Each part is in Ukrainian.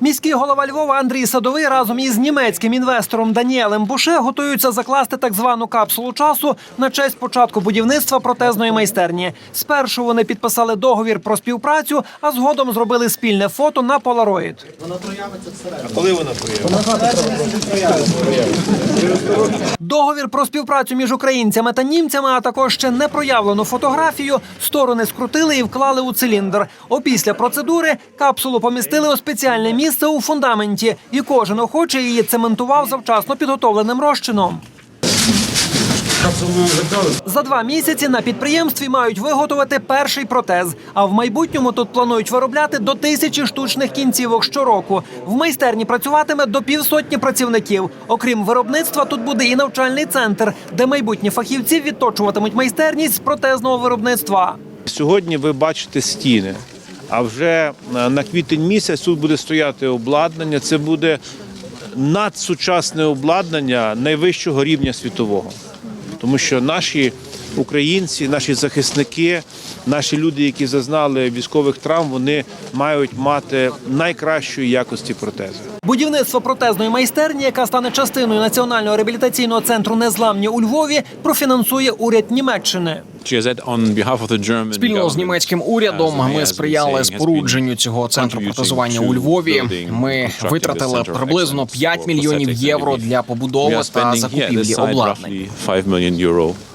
Міський голова Львова Андрій Садовий разом із німецьким інвестором Даніелем Буше готуються закласти так звану капсулу часу на честь початку будівництва протезної майстерні. Спершу вони підписали договір про співпрацю, а згодом зробили спільне фото на полароїд. Коли вона проявиться? Договір про співпрацю між українцями та німцями, а також ще не проявлену фотографію, сторони скрутили і вклали у циліндр. Опісля процедури капсулу помістили у спеціальне місце у фундаменті, і кожен охоче її цементував завчасно підготовленим розчином. За два місяці на підприємстві мають виготовити перший протез. А в майбутньому тут планують виробляти до тисячі штучних кінцівок щороку. В майстерні працюватиме до півсотні працівників. Окрім виробництва, тут буде і навчальний центр, де майбутні фахівці відточуватимуть майстерність з протезного виробництва. Сьогодні ви бачите стіни, а вже е, на квітень місяць тут буде стояти обладнання. Це буде надсучасне обладнання найвищого рівня світового. Тому що наші українці, наші захисники, наші люди, які зазнали військових травм, вони мають мати найкращої якості протези. Будівництво протезної майстерні, яка стане частиною національного реабілітаційного центру Незламні у Львові, профінансує уряд Німеччини. Спільно з німецьким урядом ми сприяли спорудженню цього центру протезування у Львові. Ми витратили приблизно 5 мільйонів євро для побудови та закупівлі обладнання.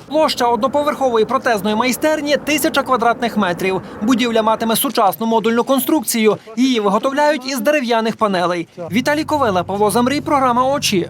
Площа одноповерхової протезної майстерні тисяча квадратних метрів. Будівля матиме сучасну модульну конструкцію. Її виготовляють із дерев'яних панелей. Віталій Ковела, Павло Замрій, програма Очі.